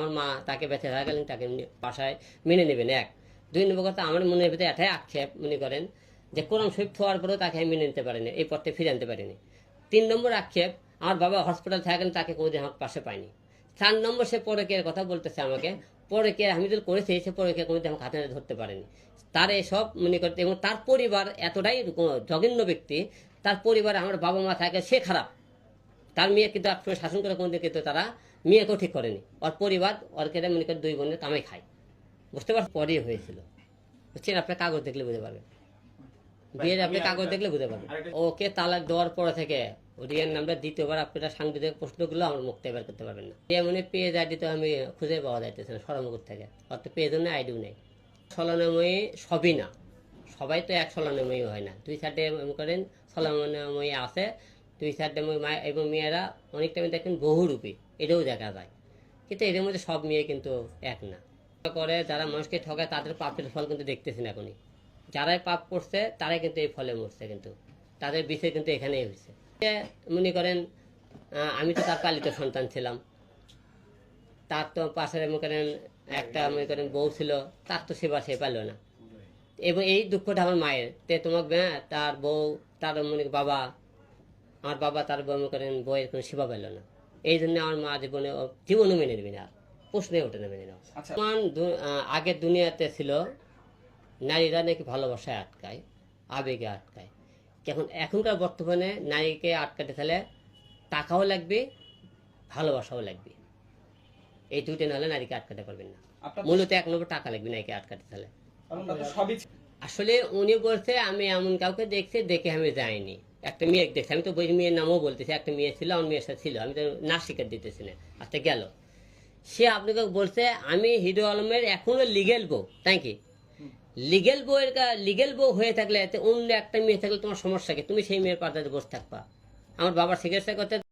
আমার মা তাকে বেঁচে গেলেন তাকে বাসায় মেনে নেবেন, এক। দুই নম্বর কথা, আমার মনের ভিতরে এটাই আক্ষেপ মনে করেন যে কোরআন শরীফ হওয়ার পরেও তাকে আমি মেনে নিতে পারিনি, এই পথে ফিরে আনতে পারিনি। তিন নম্বর আক্ষেপ, আমার বাবা হসপিটাল থাকেন তাকে কোনোদিন আমার পাশে পাইনি চার নম্বর সে পরকের কথা বলতেছে আমাকে পরকে আমি যদি করেছি, সে পরকে কোনোদিন আমাকে হাতে ধরতে পারেনি। তার এসব মনে করতে এবং তার পরিবার এতটাই জঘন্য ব্যক্তি, তার পরিবারে আমার বাবা মা থাকে সে খারাপ। তার মেয়ে কিন্তু শাসন করে কোনদিন কিন্তু তারা মেয়েকেও ঠিক করেনি। ওর পরিবার, ওর কেটে মনে করে দুই বোনের কামাই খায়। বুঝতে পারছেন পরে হয়েছিল। বুঝছেন? আপনার কাগজ দেখলে বুঝতে পারবেন। বিয়ের আপনি কাগজ দেখলে বুঝতে পারবেন। ওকে তালাক দেওয়ার পর থেকে রিয়ার নামটা দ্বিতীয়বার আপনারা সাংবিধানিক প্রশ্নগুলো আমার মুখতে বের করতে পারবেন না। এমনি পেয়ে আইডি তো আমি খুঁজে পাওয়া যাইতেছে না সরমগুর থেকে। অত পেজও নেই আইডিও নেই। সলনাময়ী সবই না। সবাই তো এক সলনাময়ী হয় না। দুই সাইডে মনে করেন সলনাময়ী আছে। দুই সাইডে মা এবং মেয়েরা অনেক টাইমে দেখেন বহুরূপী এটাও দেখা যায়। কিন্তু এদের মধ্যে সব মেয়ে কিন্তু এক না। করে যারা মানুষকে ঠকায় তাদের পাপের ফল কিন্তু দেখতেছেন এখনই। যারাই পাপ করছে তারাই কিন্তু এই ফলে মরছে কিন্তু। তাদের বিষয় কিন্তু এখানেই হয়েছে। মনে করেন আমি তো তার পালিত সন্তান ছিলাম। তার তো পাশে মনে করেন একটা মনে করেন বউ ছিল তার তো সেবা সে পারল না। এবং এই দুঃখটা আমার মায়ের। তে তোমাকে হ্যাঁ, তার বউ তার মনে বাবা আমার বাবা তার বউ মনে করেন বউয়ের কোনো সেবা পেল না। এই জন্য আমার মা জীবনে জীবনও মেনে নেবে না প্রশ্নে ওঠে না মেনে নেওয়া আচ্ছা। বর্তমান দু- আগের দুনিয়াতে ছিল নারীরা নাকি ভালোবাসায় আটকায় আবেগে আটকায়। এখন এখনকার বর্তমানে নারীকে আটকাতে তাহলে টাকাও লাগবে ভালোবাসাও লাগবে। এই দুইটা নাহলে নারীকে আটকাতে পারবেন না। মূলত এক নম্বর টাকা লাগবে নারীকে আটকাতে তাহলে। ছিল। আসলে উনি বলছে আমি এমন কাউকে দেখছি দেখে আমি যাইনি। একটা মেয়ে দেখছি আমি তো বই মেয়ের নামও বলতেছি, একটা মেয়ে ছিল, আমার মেয়ের সাথে ছিল, আমি তো না শিকার দিতেছি না আচ্ছা গেল। সে আপনাকে বলছে, আমি হিরো আলমের এখনও লিগেল বউ, তাই কি? লিগেল বউয়ের লিগেল বউ হয়ে থাকলে অন্য একটা মেয়ে থাকলে তোমার সমস্যা কি? তুমি সেই মেয়ের পাতাতে বসে থাকবা। আমার বাবার চিকিৎসা করতে